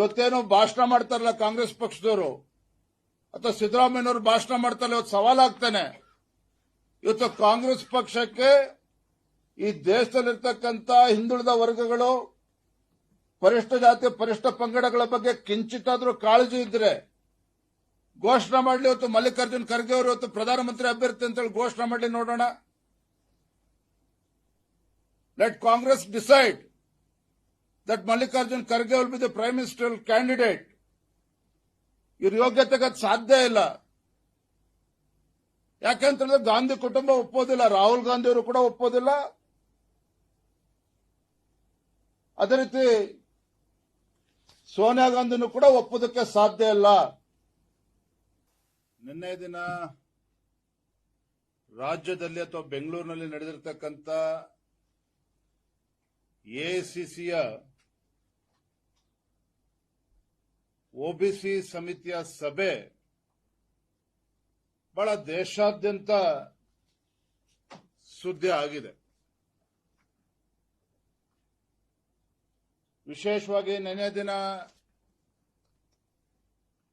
ಇವತ್ತೇನು ಭಾಷಣ ಮಾಡ್ತಾರಲ್ಲ ಕಾಂಗ್ರೆಸ್ ಪಕ್ಷದವರು. ಅಥವಾ ಸಿದ್ದರಾಮಯ್ಯನವರು ಭಾಷಣ ಮಾಡ್ತಾರಲ್ಲ, ಇವತ್ತು ಸವಾಲಾಗ್ತಾನೆ ಇವತ್ತು ಕಾಂಗ್ರೆಸ್ ಪಕ್ಷಕ್ಕೆ ಈ ದೇಶದಲ್ಲಿರ್ತಕ್ಕಂಥ ಹಿಂದುಳಿದ ವರ್ಗಗಳು, ಪರಿಷ್ಠ ಜಾತಿ, ಪರಿಷ್ಠ ಪಂಗಡಗಳ ಬಗ್ಗೆ ಕಿಂಚಿತಾದ್ರೂ ಕಾಳಜಿ ಇದ್ರೆ, ಘೋಷಣೆ ಮಾಡಲಿ ಇವತ್ತು ಮಲ್ಲಿಕಾರ್ಜುನ್ ಖರ್ಗೆ ಅವರು ಇವತ್ತು ಪ್ರಧಾನಮಂತ್ರಿ ಅಭ್ಯರ್ಥಿ ಅಂತೇಳಿ ಘೋಷಣೆ ಮಾಡಲಿ ನೋಡೋಣ. Let Congress decide that Mallikarjun will be the prime minister candidate ಇವ್ರ ಯೋಗ್ಯತೆಗೆ ಅದು ಸಾಧ್ಯ ಇಲ್ಲ. ಯಾಕೆಂತಂದ್ರೆ ಗಾಂಧಿ ಕುಟುಂಬ ಒಪ್ಪೋದಿಲ್ಲ, ರಾಹುಲ್ ಗಾಂಧಿ ಅವರು ಕೂಡ ಒಪ್ಪೋದಿಲ್ಲ. ಅದೇ ರೀತಿ ಸೋನಿಯಾ ಗಾಂಧಿನೂ ಕೂಡ ಒಪ್ಪೋದಕ್ಕೆ ಸಾಧ್ಯ ಇಲ್ಲ. ನಿನ್ನೆ ದಿನ ರಾಜ್ಯದಲ್ಲಿ ಅಥವಾ ಬೆಂಗಳೂರಿನಲ್ಲಿ ನಡೆದಿರತಕ್ಕಂಥ ಎಐಸಿಸಿಯ ಒಬಿಸಿ ಸಮಿತಿಯ ಸಭೆ ಬಹಳ ದೇಶಾದ್ಯಂತ ಸುದ್ದಿ ಆಗಿದೆ. ವಿಶೇಷವಾಗಿ ನೆನೆ ದಿನ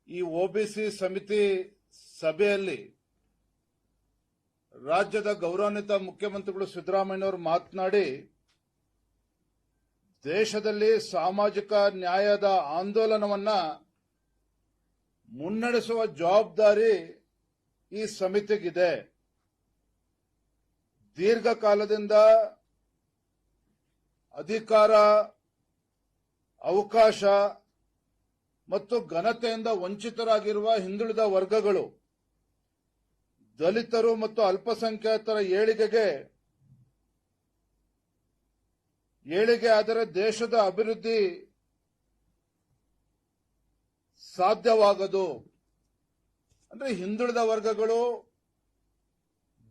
ಈ ಒಬಿಸಿ ಸಮಿತಿ ಸಭೆಯಲ್ಲಿ ರಾಜ್ಯದ ಗೌರವಾನ್ವಿತ ಮುಖ್ಯಮಂತ್ರಿಗಳು ಸಿದ್ದರಾಮಯ್ಯನವರು ಮಾತನಾಡಿ, ದೇಶದಲ್ಲಿ ಸಾಮಾಜಿಕ ನ್ಯಾಯದ ಆಂದೋಲನವನ್ನ ಮುನ್ನಡೆಸುವ ಜವಾಬ್ದಾರಿ ಈ ಸಮಿತಿಗಿದೆ. ದೀರ್ಘಕಾಲದಿಂದ ಅಧಿಕಾರ, ಅವಕಾಶ ಮತ್ತು ಘನತೆಯಿಂದ ವಂಚಿತರಾಗಿರುವ ಹಿಂದುಳಿದ ವರ್ಗಗಳು ದಲಿತರು ಮತ್ತು ಅಲ್ಪಸಂಖ್ಯಾತರ ಏಳಿಗೆಗೆ ಏಳಿಗೆ ಆದರೆ ದೇಶದ ಅಭಿವೃದ್ಧಿ ಸಾಧ್ಯವಾಗದು. ಅಂದ್ರೆ ಹಿಂದುಳಿದ ವರ್ಗಗಳು,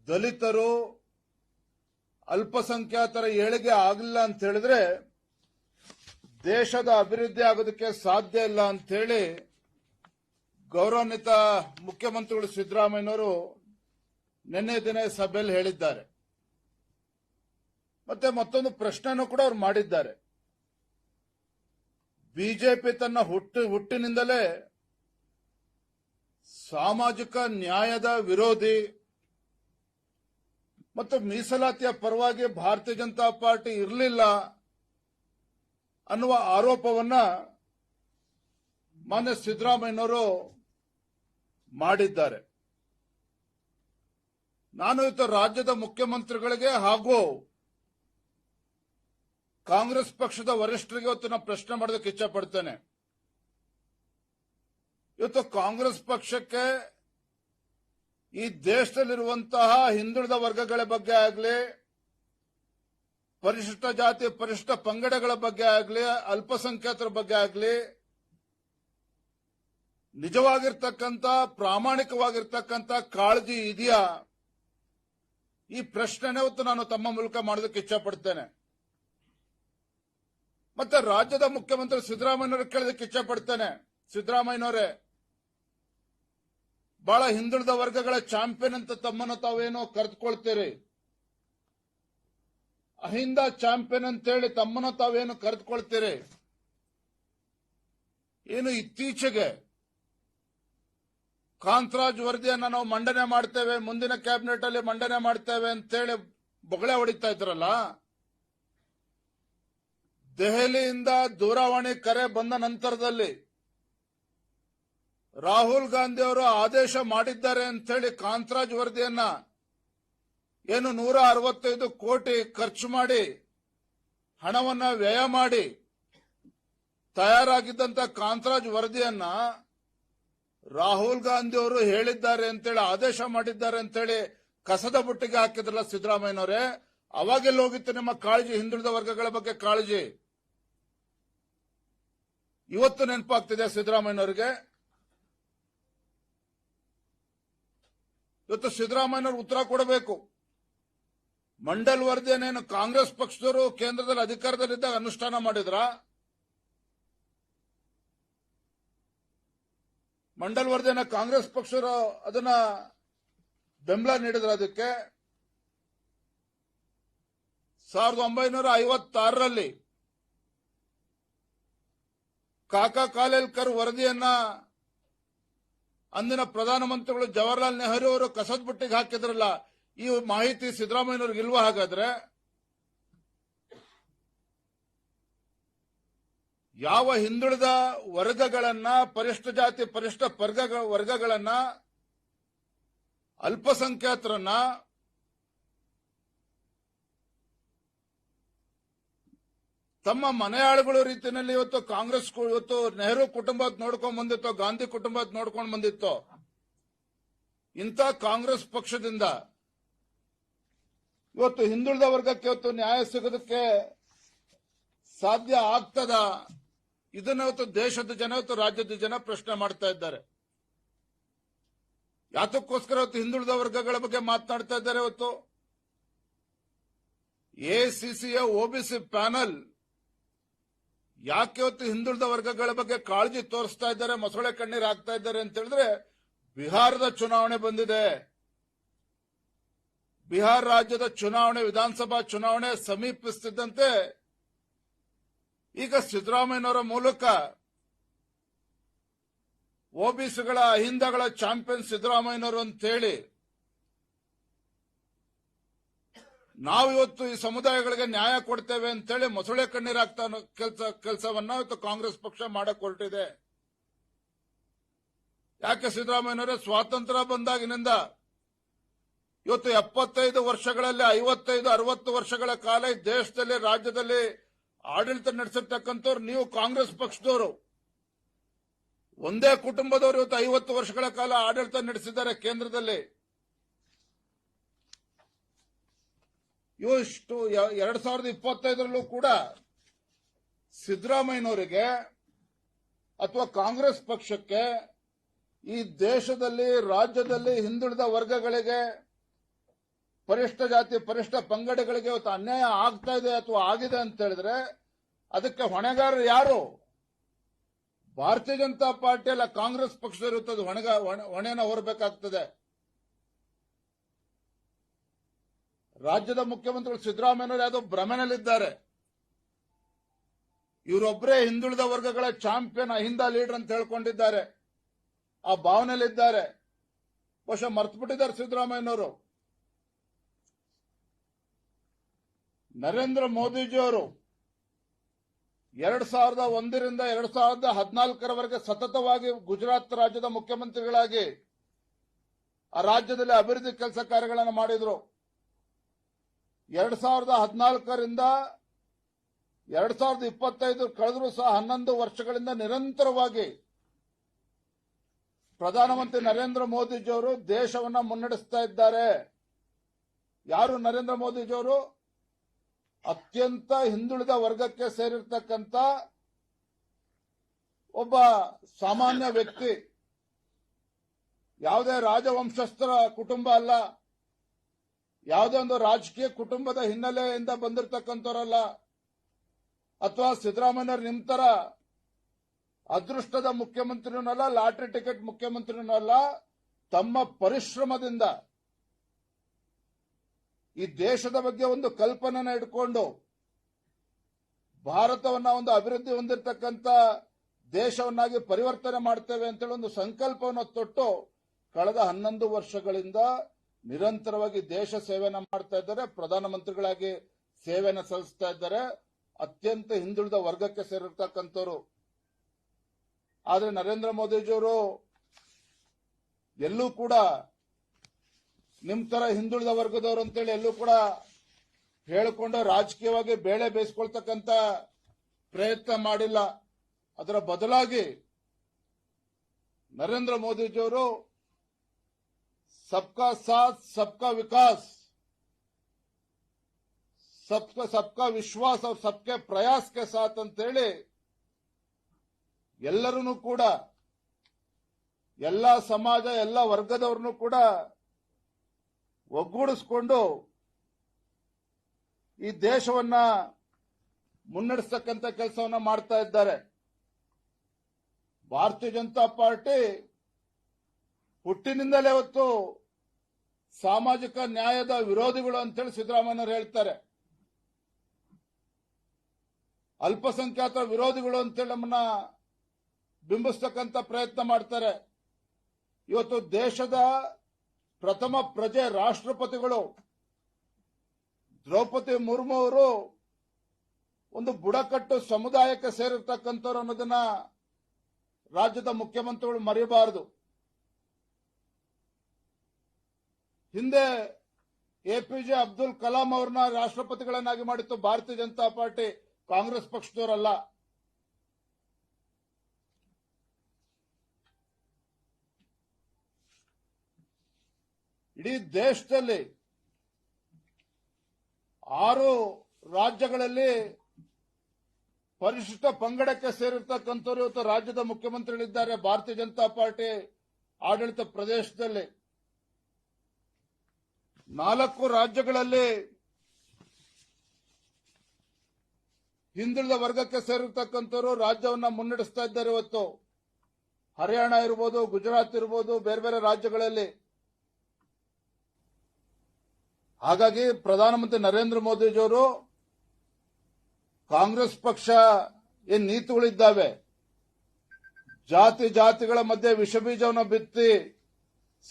ದಲಿತರು, ಅಲ್ಪಸಂಖ್ಯಾತರ ಏಳಿಗೆ ಆಗಲಿಲ್ಲ ಅಂತ ಹೇಳಿದ್ರೆ ದೇಶದ ಅಭಿವೃದ್ಧಿ ಆಗೋದಕ್ಕೆ ಸಾಧ್ಯ ಇಲ್ಲ ಅಂತ ಹೇಳಿ ಗೌರವಾನ್ವಿತ ಮುಖ್ಯಮಂತ್ರಿಗಳು ಸಿದ್ದರಾಮಯ್ಯನವರು ನಿನ್ನೆ ದಿನ ಸಭೆಯಲ್ಲಿ ಹೇಳಿದ್ದಾರೆ. ಮತ್ತೆ ಮತ್ತೊಂದು ಪ್ರಶ್ನೆನೂ ಕೂಡ ಅವ್ರು ಮಾಡಿದ್ದಾರೆ. ಬಿಜೆಪಿ ತನ್ನ ಹುಟ್ಟು ಹುಟ್ಟಿನಿಂದಲೇ ಸಾಮಾಜಿಕ ನ್ಯಾಯದ ವಿರೋಧಿ ಮತ್ತು ಮೀಸಲಾತಿಯ ಪರವಾಗಿ ಭಾರತೀಯ ಜನತಾ ಪಾರ್ಟಿ ಇರಲಿಲ್ಲ ಅನ್ನುವ ಆರೋಪವನ್ನ ಮಾನ್ಯ ಸಿದ್ದರಾಮಯ್ಯನವರು ಮಾಡಿದ್ದಾರೆ. ನಾನು ಇವತ್ತು ರಾಜ್ಯದ ಮುಖ್ಯಮಂತ್ರಿಗಳಿಗೆ ಹಾಗೂ ಕಾಂಗ್ರೆಸ್ ಪಕ್ಷದ ವರಿಷ್ಠರಿಗೆ ಇವತ್ತು ನಾನು ಪ್ರಶ್ನೆ ಮಾಡೋದಕ್ಕೆ ಇಚ್ಛೆ ಪಡ್ತೇನೆ ಇವತ್ತು ಕಾಂಗ್ರೆಸ್ ಪಕ್ಷಕ್ಕೆ ಈ ದೇಶದಲ್ಲಿರುವಂತಹ ಹಿಂದುಳಿದ ವರ್ಗಗಳ ಬಗ್ಗೆ ಆಗಲಿ, ಪರಿಶಿಷ್ಟ ಜಾತಿ, ಪರಿಶಿಷ್ಟ ಪಂಗಡಗಳ ಬಗ್ಗೆ ಆಗಲಿ, ಅಲ್ಪಸಂಖ್ಯಾತರ ಬಗ್ಗೆ ಆಗಲಿ, ನಿಜವಾಗಿರ್ತಕ್ಕಂಥ, ಪ್ರಾಮಾಣಿಕವಾಗಿರ್ತಕ್ಕಂಥ ಕಾಳಜಿ ಇದೆಯಾ? ಈ ಪ್ರಶ್ನೆನೇ ಇವತ್ತು ನಾನು ತಮ್ಮ ಮೂಲಕ ಮಾಡೋದಕ್ಕೆ ಇಚ್ಛೆ ಪಡ್ತೇನೆ ಮತ್ತೆ ರಾಜ್ಯದ ಮುಖ್ಯಮಂತ್ರಿ ಸಿದ್ದರಾಮಯ್ಯನವರು ಕೇಳೋದಕ್ಕೆ ಇಚ್ಛೆ ಪಡ್ತೇನೆ ಸಿದ್ದರಾಮಯ್ಯನವರೇ, ಬಹಳ ಹಿಂದುಳಿದ ವರ್ಗಗಳ ಚಾಂಪಿಯನ್ ಅಂತ ತಮ್ಮನ್ನು ತಾವೇನೋ ಕರೆದುಕೊಳ್ತೀರಿ? ಅಹಿಂದ ಚಾಂಪಿಯನ್ ಅಂತ ಹೇಳಿ ತಮ್ಮನ್ನು ತಾವೇನು ಕರೆದುಕೊಳ್ತೀರಿ? ಏನು ಇತ್ತೀಚೆಗೆ ಕಾಂತರಾಜ್ ವರದಿಯನ್ನ ನಾವು ಮಂಡನೆ ಮಾಡ್ತೇವೆ, ಮುಂದಿನ ಕ್ಯಾಬಿನೆಟ್ ಅಲ್ಲಿ ಮಂಡನೆ ಮಾಡ್ತೇವೆ ಅಂತೇಳಿ ಬೊಗಳೆ ಹೊಡಿತಾ ಇದ್ರಲ್ಲ? ದೆಹಲಿಯಿಂದ ದೂರವಾಣಿ ಕರೆ ಬಂದ ನಂತರದಲ್ಲಿ ರಾಹುಲ್ ಗಾಂಧಿ ಅವರು ಆದೇಶ ಮಾಡಿದ್ದಾರೆ ಅಂತೇಳಿ ಕಾಂತರಾಜ್ ವರದಿಯನ್ನ ಏನು ನೂರ ಅರವತ್ತೈದು ಕೋಟಿ ಖರ್ಚು ಮಾಡಿ, ಹಣವನ್ನ ವ್ಯಯ ಮಾಡಿ ತಯಾರಾಗಿದ್ದಂತ ಕಾಂತರಾಜ್ ವರದಿಯನ್ನ ರಾಹುಲ್ ಗಾಂಧಿ ಅವರು ಹೇಳಿದ್ದಾರೆ ಅಂತೇಳಿ ಆದೇಶ ಮಾಡಿದ್ದಾರೆ ಅಂತೇಳಿ ಕಸದ ಬುಟ್ಟಿಗೆ ಹಾಕಿದ್ರಲ್ಲ ಸಿದ್ದರಾಮಯ್ಯನವರೇ. ಅವಾಗೆಲ್ಲ ಹೋಗಿತ್ತು ನಿಮ್ಮ ಕಾಳಜಿ, ಹಿಂದುಳಿದ ವರ್ಗಗಳ ಬಗ್ಗೆ ಕಾಳಜಿ. ಇವತ್ತು ನೆನಪಾಗ್ತಿದೆ ಸಿದ್ದರಾಮಯ್ಯನವರಿಗೆ. ಇವತ್ತು ಸಿದ್ದರಾಮಯ್ಯನವರು ಉತ್ತರ ಕೊಡಬೇಕು. ಮಂಡಲ್ ವರದಿಯನ್ನೇನು ಕಾಂಗ್ರೆಸ್ ಪಕ್ಷದವರು ಕೇಂದ್ರದಲ್ಲಿ ಅಧಿಕಾರದಲ್ಲಿದ್ದಾಗ ಅನುಷ್ಠಾನ ಮಾಡಿದ್ರ? ಮಂಡಲ್ ವರದಿಯನ್ನ ಕಾಂಗ್ರೆಸ್ ಪಕ್ಷರು ಅದನ್ನ ಬೆಂಬಲ ನೀಡಿದ್ರ ಅದಕ್ಕೆ? ಸಾವಿರದ ಒಂಬೈನೂರ ಐವತ್ತಾರರಲ್ಲಿ ಕಾಕಾ ಕಾಲೇಲ್ಕರ್ ವರದಿಯನ್ನ ಅಂದಿನ ಪ್ರಧಾನಮಂತ್ರಿಗಳು ಜವಾಹರ್ಲಾಲ್ ನೆಹರು ಅವರು ಕಸದ ಬುಟ್ಟಿಗೆ ಹಾಕಿದ್ರಲ್ಲ, ಈ ಮಾಹಿತಿ ಸಿದ್ದರಾಮಯ್ಯನವ್ರಿಗೆ ಇಲ್ವಾ ಹಾಗಾದ್ರೆ? ಯಾವ ಹಿಂದುಳಿದ ವರ್ಗಗಳನ್ನ, ಪರಿಷ್ಠ ಜಾತಿ, ಪರಿಷ್ಠ ವರ್ಗ ವರ್ಗಗಳನ್ನ, ಅಲ್ಪಸಂಖ್ಯಾತರನ್ನ ತಮ್ಮ ಮನೆಯಾಳುಗಳ ರೀತಿಯಲ್ಲಿ ಇವತ್ತು ಕಾಂಗ್ರೆಸ್ ಇವತ್ತು ನೆಹರು ಕುಟುಂಬ ನೋಡ್ಕೊಂಡ್ ಬಂದಿತ್ತು, ಗಾಂಧಿ ಕುಟುಂಬ ನೋಡ್ಕೊಂಡ್ ಬಂದಿತ್ತು, ಇಂಥ ಕಾಂಗ್ರೆಸ್ ಪಕ್ಷದಿಂದ ಇವತ್ತು ಹಿಂದುಳಿದ ವರ್ಗಕ್ಕೆ ಇವತ್ತು ನ್ಯಾಯ ಸಿಗೋದಕ್ಕೆ ಸಾಧ್ಯ ಆಗ್ತದ? ಇದನ್ನ ಇವತ್ತು ದೇಶದ ಜನ ಇವತ್ತು ರಾಜ್ಯದ ಜನ ಪ್ರಶ್ನೆ ಮಾಡ್ತಾ ಇದ್ದಾರೆ. ಯಾತಕ್ಕೋಸ್ಕರ ಇವತ್ತು ಹಿಂದುಳಿದ ವರ್ಗಗಳ ಬಗ್ಗೆ ಮಾತನಾಡ್ತಾ ಇದ್ದಾರೆ ಇವತ್ತು? ಎಸಿಸಿಯ ಒಬಿಸಿ ಪ್ಯಾನಲ್ ಯಾಕೆ ಇವತ್ತು ಹಿಂದುಳಿದ ವರ್ಗಗಳ ಬಗ್ಗೆ ಕಾಳಜಿ ತೋರಿಸ್ತಾ ಇದ್ದಾರೆ, ಮೊಸಳೆ ಕಣ್ಣೀರು ಹಾಕ್ತಾ ಇದ್ದಾರೆ ಅಂತ ಹೇಳಿದ್ರೆ ಬಿಹಾರದ ಚುನಾವಣೆ ಬಂದಿದೆ. ಬಿಹಾರ ರಾಜ್ಯದ ಚುನಾವಣೆ, ವಿಧಾನಸಭಾ ಚುನಾವಣೆ ಸಮೀಪಿಸುತ್ತಿದ್ದಂತೆ ಈಗ ಸಿದ್ದರಾಮಯ್ಯನವರ ಮೂಲಕ ಓಬಿಸಿಗಳ ಅಹಿಂದಗಳ ಚಾಂಪಿಯನ್ ಸಿದ್ದರಾಮಯ್ಯನವರು ಅಂತೇಳಿ ನಾವು ಇವತ್ತು ಈ ಸಮುದಾಯಗಳಿಗೆ ನ್ಯಾಯ ಕೊಡ್ತೇವೆ ಅಂತೇಳಿ ಮೊಸಳೆ ಕಣ್ಣೀರಾಗ್ತಾ ಕೆಲಸ, ಕೆಲಸವನ್ನ ಇವತ್ತು ಕಾಂಗ್ರೆಸ್ ಪಕ್ಷ ಮಾಡಕ್ ಹೊರಟಿದೆ. ಯಾಕೆ ಸಿದ್ದರಾಮಯ್ಯನವರೇ? ಸ್ವಾತಂತ್ರ್ಯ ಬಂದಾಗಿನಿಂದ ಇವತ್ತು ಎಪ್ಪತ್ತೈದು ವರ್ಷಗಳಲ್ಲಿ, ಐವತ್ತೈದು, ಅರವತ್ತು ವರ್ಷಗಳ ಕಾಲ ಈ ದೇಶದಲ್ಲಿ, ರಾಜ್ಯದಲ್ಲಿ ಆಡಳಿತ ನಡೆಸಿರ್ತಕ್ಕಂಥವ್ರು ನೀವು ಕಾಂಗ್ರೆಸ್ ಪಕ್ಷದವರು. ಒಂದೇ ಕುಟುಂಬದವರು ಇವತ್ತು ಐವತ್ತು ವರ್ಷಗಳ ಕಾಲ ಆಡಳಿತ ನಡೆಸಿದ್ದಾರೆ ಕೇಂದ್ರದಲ್ಲಿ. ಇಷ್ಟು ಎರಡ್ ಸಾವಿರದ ಇಪ್ಪತ್ತೈದರಲ್ಲೂ ಕೂಡ ಸಿದ್ದರಾಮಯ್ಯನವರಿಗೆ ಅಥವಾ ಕಾಂಗ್ರೆಸ್ ಪಕ್ಷಕ್ಕೆ ಈ ದೇಶದಲ್ಲಿ, ರಾಜ್ಯದಲ್ಲಿ ಹಿಂದುಳಿದ ವರ್ಗಗಳಿಗೆ ಪರಿಷ್ಠ ಜಾತಿ, ಪರಿಷ್ಠ ಪಂಗಡಗಳಿಗೆ ಇವತ್ತು ಅನ್ಯಾಯ ಆಗ್ತಾ ಇದೆ ಅಥವಾ ಆಗಿದೆ ಅಂತ ಹೇಳಿದ್ರೆ ಅದಕ್ಕೆ ಹೊಣೆಗಾರರು ಯಾರು? ಭಾರತೀಯ ಜನತಾ ಪಾರ್ಟಿ ಅಲ್ಲ ಕಾಂಗ್ರೆಸ್ ಪಕ್ಷದಲ್ಲಿರುತ್ತದೆ ಹೊಣೆಗ, ಹೊಣೆ- ಹೊಣೆನ ಹೊರಬೇಕಾಗ್ತದೆ. ರಾಜ್ಯದ ಮುಖ್ಯಮಂತ್ರಿಗಳು ಸಿದ್ದರಾಮಯ್ಯನವರು ಯಾವುದೋ ಭ್ರಮೆನಲ್ಲಿದ್ದಾರೆ. ಇವರೊಬ್ಬರೇ ಹಿಂದುಳಿದ ವರ್ಗಗಳ ಚಾಂಪಿಯನ್, ಅಹಿಂದ ಲೀಡರ್ ಅಂತ ಹೇಳ್ಕೊಂಡಿದ್ದಾರೆ. ಆ ಭಾವನೆಯಲ್ಲಿದ್ದಾರೆ. ಬಹುಶಃ ಮರ್ತು ಬಿಟ್ಟಿದ್ದಾರೆ ಸಿದ್ದರಾಮಯ್ಯನವರು. ನರೇಂದ್ರ ಮೋದಿಜಿಯವರು ಎರಡ್ ಸಾವಿರದ ಒಂದರಿಂದ ಎರಡ್ ಸಾವಿರದ ಹದಿನಾಲ್ಕರವರೆಗೆ ಸತತವಾಗಿ ಗುಜರಾತ್ ರಾಜ್ಯದ ಮುಖ್ಯಮಂತ್ರಿಗಳಾಗಿ ಆ ರಾಜ್ಯದಲ್ಲಿ ಅಭಿವೃದ್ಧಿ ಕೆಲಸ ಕಾರ್ಯಗಳನ್ನು ಮಾಡಿದ್ರು. ಎರಡ್ ಸಾವಿರದ ಹದಿನಾಲ್ಕರಿಂದ ಎರಡ್ ಸಾವಿರದ ಇಪ್ಪತ್ತೈದು ಕಳೆದರೂ ಸಹ ಹನ್ನೊಂದು ವರ್ಷಗಳಿಂದ ನಿರಂತರವಾಗಿ ಪ್ರಧಾನಮಂತ್ರಿ ನರೇಂದ್ರ ಮೋದಿಜಿಯವರು ದೇಶವನ್ನ ಮುನ್ನಡೆಸ್ತಾ ಇದ್ದಾರೆ. ಯಾರು ನರೇಂದ್ರ ಮೋದಿಜಿಯವರು? ಅತ್ಯಂತ ಹಿಂದುಳಿದ ವರ್ಗಕ್ಕೆ ಸೇರಿರ್ತಕ್ಕಂಥ ಒಬ್ಬ ಸಾಮಾನ್ಯ ವ್ಯಕ್ತಿ. ಯಾವುದೇ ರಾಜವಂಶಸ್ಥರ ಕುಟುಂಬ ಅಲ್ಲ. ಯಾವುದೇ ಒಂದು ರಾಜಕೀಯ ಕುಟುಂಬದ ಹಿನ್ನೆಲೆಯಿಂದ ಬಂದಿರತಕ್ಕಂಥವರಲ್ಲ, ಅಥವಾ ಸಿದ್ದರಾಮಯ್ಯವ್ರು ನಿಮ್ ತರ ಅದೃಷ್ಟದ ಮುಖ್ಯಮಂತ್ರಿನಲ್ಲ, ಲಾಟ್ರಿ ಲಾಟರಿ ಟಿಕೆಟ್ ಮುಖ್ಯಮಂತ್ರಿನಲ್ಲ, ತಮ್ಮ ಪರಿಶ್ರಮದಿಂದ ಈ ದೇಶದ ಬಗ್ಗೆ ಒಂದು ಕಲ್ಪನೆನ ಇಟ್ಕೊಂಡು ಭಾರತವನ್ನ ಒಂದು ಅಭಿವೃದ್ಧಿ ಹೊಂದಿರತಕ್ಕಂತ ದೇಶವನ್ನಾಗಿ ಪರಿವರ್ತನೆ ಮಾಡ್ತೇವೆ ಅಂತೇಳಿ ಒಂದು ಸಂಕಲ್ಪವನ್ನು ತೊಟ್ಟು, ಕಳೆದ ಹನ್ನೊಂದು ವರ್ಷಗಳಿಂದ ನಿರಂತರವಾಗಿ ದೇಶ ಸೇವೆನ ಮಾಡ್ತಾ ಇದ್ದಾರೆ, ಪ್ರಧಾನಮಂತ್ರಿಗಳಾಗಿ ಸೇವೆನ ಸಲ್ಲಿಸ್ತಾ ಇದ್ದಾರೆ. ಅತ್ಯಂತ ಹಿಂದುಳಿದ ವರ್ಗಕ್ಕೆ ಸೇರಿರ್ತಕ್ಕಂಥವ್ರು. ಆದ್ರೆ ನರೇಂದ್ರ ಮೋದಿಜಿಯವರು ಎಲ್ಲೂ ಕೂಡ ನಿಮ್ ತರ ಹಿಂದುಳಿದ ವರ್ಗದವರು ಅಂತೇಳಿ ಎಲ್ಲೂ ಕೂಡ ಹೇಳಿಕೊಂಡು ರಾಜಕೀಯವಾಗಿ ಬೇಳೆ ಬೇಯಿಸ್ಕೊಳ್ತಕ್ಕಂತ ಪ್ರಯತ್ನ ಮಾಡಿಲ್ಲ. ಅದರ ಬದಲಾಗಿ ನರೇಂದ್ರ ಮೋದಿಜಿಯವರು ಸಬ್ಕಾ ಸಾಥ್ ಸಬ್ಕಾ ವಿಕಾಸ್ ಸಬ್ಕಾ ಸಬ್ಕಾ ವಿಶ್ವಾಸ್ और सबके प्रयास के साथ ಅಂತೇಳಿ ಎಲ್ಲರನ್ನೂ ಕೂಡ ಎಲ್ಲ ಸಮಾಜ ಎಲ್ಲ ವರ್ಗದವ್ರನ್ನು ಕೂಡ ಒಗ್ಗೂಡಿಸ್ಕೊಂಡು ಈ ದೇಶವನ್ನ ಮುನ್ನಡೆಸ್ತಕ್ಕಂಥ ಕೆಲಸವನ್ನ ಮಾಡ್ತಾ ಇದ್ದಾರೆ ಭಾರತೀಯ ಜನತಾ ಪಾರ್ಟಿ ಹುಟ್ಟಿನಿಂದಲೇ ಇವತ್ತು ಸಾಮಾಜಿಕ ನ್ಯಾಯದ ವಿರೋಧಿಗಳು ಅಂತೇಳಿ ಸಿದ್ದರಾಮಯ್ಯನವರು ಹೇಳ್ತಾರೆ. ಅಲ್ಪಸಂಖ್ಯಾತರ ವಿರೋಧಿಗಳು ಅಂತೇಳಿ ನಮ್ಮನ್ನ ಬಿಂಬಿಸ್ತಕ್ಕಂಥ ಪ್ರಯತ್ನ ಮಾಡ್ತಾರೆ. ಇವತ್ತು ದೇಶದ ಪ್ರಥಮ ಪ್ರಜೆ ರಾಷ್ಟ್ರಪತಿಗಳು ದ್ರೌಪದಿ ಮುರ್ಮು ಅವರು ಒಂದು ಬುಡಕಟ್ಟು ಸಮುದಾಯಕ್ಕೆ ಸೇರಿರ್ತಕ್ಕಂಥವ್ರು ಅನ್ನೋದನ್ನ ರಾಜ್ಯದ ಮುಖ್ಯಮಂತ್ರಿಗಳು ಮರೆಯಬಾರದು ಹಿಂದೆ ಎಪಿಜೆ ಅಬ್ದುಲ್ ಕಲಾಂ ಅವ್ರನ್ನ ರಾಷ್ಟ್ರಪತಿಗಳನ್ನಾಗಿ ಮಾಡಿತ್ತು ಭಾರತೀಯ ಜನತಾ ಪಾರ್ಟಿ ಕಾಂಗ್ರೆಸ್ ಪಕ್ಷದವರಲ್ಲ. ಇಡೀ ದೇಶದಲ್ಲಿ ಆರು ರಾಜ್ಯಗಳಲ್ಲಿ ಪರಿಶಿಷ್ಟ ಪಂಗಡಕ್ಕೆ ಸೇರಿರ್ತಕ್ಕಂಥವ್ರು ಇವತ್ತು ರಾಜ್ಯದ ಮುಖ್ಯಮಂತ್ರಿಗಳಿದ್ದಾರೆ. ಭಾರತೀಯ ಜನತಾ ಪಾರ್ಟಿ ಆಡಳಿತ ಪ್ರದೇಶದಲ್ಲಿ ನಾಲ್ಕು ರಾಜ್ಯಗಳಲ್ಲಿ ಹಿಂದುಳಿದ ವರ್ಗಕ್ಕೆ ಸೇರಿರ್ತಕ್ಕಂಥವ್ರು ರಾಜ್ಯವನ್ನ ಮುನ್ನಡೆಸ್ತಾ ಇದ್ದಾರೆ ಇವತ್ತು. ಹರಿಯಾಣ ಇರ್ಬೋದು, ಗುಜರಾತ್ ಇರ್ಬೋದು, ಬೇರೆ ಬೇರೆ ರಾಜ್ಯಗಳಲ್ಲಿ. ಹಾಗಾಗಿ ಪ್ರಧಾನಮಂತ್ರಿ ನರೇಂದ್ರ ಮೋದಿಜಿಯವರು ಕಾಂಗ್ರೆಸ್ ಪಕ್ಷ ಏನ್ ನೀತಿಗಳಿದ್ದಾವೆ? ಜಾತಿ ಜಾತಿಗಳ ಮಧ್ಯೆ ವಿಷಬೀಜವನ್ನು ಬಿತ್ತಿ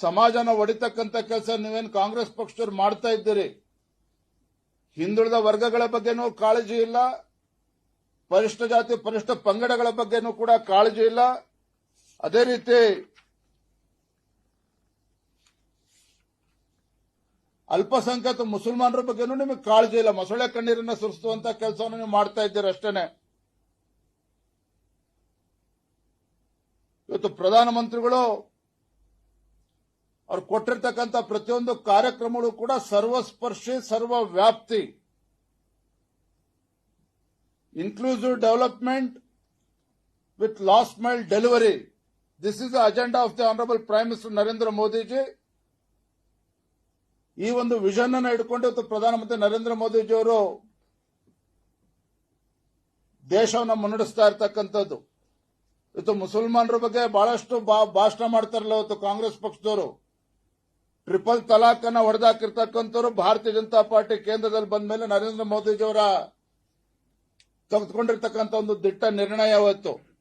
ಸಮಾಜನ ಒಡಿತಕ್ಕಂಥ ಕೆಲಸ ನೀವೇನು ಕಾಂಗ್ರೆಸ್ ಪಕ್ಷದವ್ರು ಮಾಡ್ತಾ ಇದ್ದೀರಿ? ಹಿಂದುಳಿದ ವರ್ಗಗಳ ಬಗ್ಗೆನೂ ಕಾಳಜಿ ಇಲ್ಲ. ಪರಿಷ್ಠ ಜಾತಿ, ಪರಿಷ್ಠ ಪಂಗಡಗಳ ಬಗ್ಗೆನೂ ಕೂಡ ಕಾಳಜಿ ಇಲ್ಲ. ಅದೇ ರೀತಿ ಅಲ್ಪಸಂಖ್ಯಾತ ಮುಸಲ್ಮಾನರ ಬಗ್ಗೆನೂ ನಿಮಗೆ ಕಾಳಜಿ ಇಲ್ಲ. ಮೊಸಳೆ ಕಣ್ಣೀರನ್ನ ಸುರಿಸುವಂತ ಕೆಲಸವನ್ನು ನೀವು ಮಾಡ್ತಾ ಇದ್ದೀರಿ ಅಷ್ಟೇನೆ. ಇವತ್ತು ಪ್ರಧಾನಮಂತ್ರಿಗಳು ಅವ್ರು ಕೊಟ್ಟಿರ್ತಕ್ಕಂಥ ಪ್ರತಿಯೊಂದು ಕಾರ್ಯಕ್ರಮಗಳು ಕೂಡ ಸರ್ವಸ್ಪರ್ಶಿ ಸರ್ವ ವ್ಯಾಪ್ತಿ inclusive development with last mile delivery this is the agenda of the honourable prime minister Narendra Modiji ಈ ಒಂದು ವಿಷನ್ ಅನ್ನು ಇಟ್ಕೊಂಡು ಇವತ್ತು ಪ್ರಧಾನಮಂತ್ರಿ ನರೇಂದ್ರ ಮೋದಿಜಿಯವರು ದೇಶವನ್ನು ಮುನ್ನಡೆಸ್ತಾ ಇರ್ತಕ್ಕಂಥದ್ದು. ಇವತ್ತು ಮುಸಲ್ಮಾನರ ಬಗ್ಗೆ ಬಹಳಷ್ಟು ಭಾಷಣ ಮಾಡ್ತಾರಲ್ಲ ಇವತ್ತು ಕಾಂಗ್ರೆಸ್ ಪಕ್ಷದವರು. ಟ್ರಿಪಲ್ ತಲಾಕ್ ಅನ್ನ ಹೊಡೆದಾಕಿರ್ತಕ್ಕಂಥವ್ರು ಭಾರತೀಯ ಜನತಾ ಪಾರ್ಟಿ ಕೇಂದ್ರದಲ್ಲಿ ಬಂದ ಮೇಲೆ ನರೇಂದ್ರ ಮೋದಿಜಿಯವರ ತೆಗೆದುಕೊಂಡಿರ್ತಕ್ಕಂಥ ಒಂದು ದಿಟ್ಟ ನಿರ್ಣಯ ಅವತ್ತು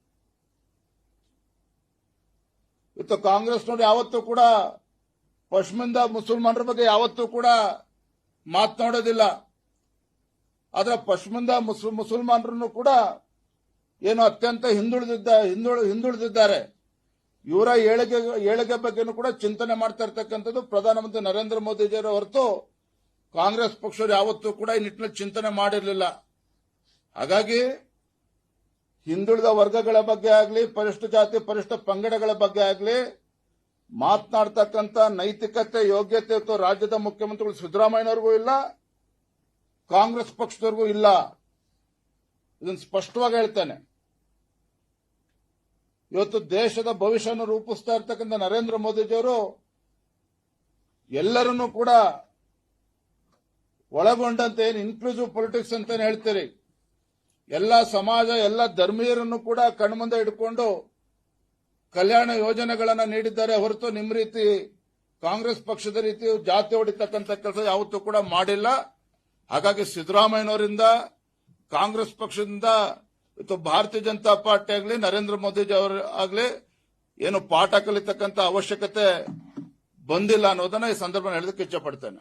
ಇವತ್ತು ಕಾಂಗ್ರೆಸ್ನವರು ಯಾವತ್ತೂ ಕೂಡ ಪಶ್ಚಿಮದ ಮುಸಲ್ಮಾನರ ಬಗ್ಗೆ ಯಾವತ್ತೂ ಕೂಡ ಮಾತನಾಡೋದಿಲ್ಲ. ಆದ್ರೆ ಪಶ್ಚಿಮದ ಮುಸ್- ಮುಸಲ್ಮಾನರನ್ನು ಕೂಡ ಏನು ಅತ್ಯಂತ ಹಿಂದುಳಿದಿದ್ದ, ಹಿಂದುಳಿ, ಹಿಂದುಳಿದಿದ್ದಾರೆ. ಇವರ ಏಳಿಗೆ ಏಳಿಗೆ ಬಗ್ಗೆನೂ ಕೂಡ ಚಿಂತನೆ ಮಾಡ್ತಾ ಇರ್ತಕ್ಕಂಥದ್ದು ಪ್ರಧಾನಮಂತ್ರಿ ನರೇಂದ್ರ ಮೋದಿಜಿಯವರ ಹೊರತು ಕಾಂಗ್ರೆಸ್ ಪಕ್ಷರು ಯಾವತ್ತೂ ಕೂಡ ಈ ನಿಟ್ಟಿನಲ್ಲಿ ಚಿಂತನೆ ಮಾಡಿರಲಿಲ್ಲ. ಹಾಗಾಗಿ ಹಿಂದುಳಿದ ವರ್ಗಗಳ ಬಗ್ಗೆ ಆಗಲಿ, ಪರಿಷ್ಠ ಜಾತಿ, ಪರಿಷ್ಠ ಪಂಗಡಗಳ ಬಗ್ಗೆ ಆಗಲಿ, ಮಾತನಾಡ್ತಕ್ಕಂಥ ನೈತಿಕತೆ, ಯೋಗ್ಯತೆ ಅಥವಾ ರಾಜ್ಯದ ಮುಖ್ಯಮಂತ್ರಿಗಳು ಸಿದ್ದರಾಮಯ್ಯನವ್ರಿಗೂ ಇಲ್ಲ, ಕಾಂಗ್ರೆಸ್ ಪಕ್ಷದವ್ರಿಗೂ ಇಲ್ಲ. ಇದನ್ನು ಸ್ಪಷ್ಟವಾಗಿ ಹೇಳ್ತೇನೆ. ಇವತ್ತು ದೇಶದ ಭವಿಷ್ಯವನ್ನು ರೂಪಿಸ್ತಾ ಇರ್ತಕ್ಕಂಥ ನರೇಂದ್ರ ಮೋದಿಜಿಯವರು ಎಲ್ಲರನ್ನೂ ಕೂಡ ಒಳಗೊಂಡಂತೆ ಏನು ಇನ್ಕ್ಲೂಸಿವ್ ಪೊಲಿಟಿಕ್ಸ್ ಅಂತ ಹೇಳ್ತೀರಿ? ಎಲ್ಲ ಸಮಾಜ, ಎಲ್ಲ ಧರ್ಮೀಯರನ್ನು ಕೂಡ ಕಣ್ಮುಂದೆ ಇಟ್ಕೊಂಡು ಕಲ್ಯಾಣ ಯೋಜನೆಗಳನ್ನು ನೀಡಿದ್ದಾರೆ. ಹೊರತು ನಿಮ್ಮ ರೀತಿ ಕಾಂಗ್ರೆಸ್ ಪಕ್ಷದ ರೀತಿ ಜಾತಿ ಹೊಡಿತಕ್ಕಂಥ ಕೆಲಸ ಯಾವತ್ತೂ ಕೂಡ ಮಾಡಿಲ್ಲ. ಹಾಗಾಗಿ ಸಿದ್ದರಾಮಯ್ಯನವರಿಂದ, ಕಾಂಗ್ರೆಸ್ ಪಕ್ಷದಿಂದ ಭಾರತೀಯ ಜನತಾ ಪಾರ್ಟಿ ಆಗಲಿ, ನರೇಂದ್ರ ಮೋದಿ ಅವರ ಆಗಲಿ ಏನು ಪಾಠ ಕಲಿತಕ್ಕಂತ ಅವಶ್ಯಕತೆ ಬಂದಿಲ್ಲ ಅನ್ನೋದನ್ನ ಈ ಸಂದರ್ಭ ಹೇಳೋದಕ್ಕೆ ಇಚ್ಛಪಡ್ತೇನೆ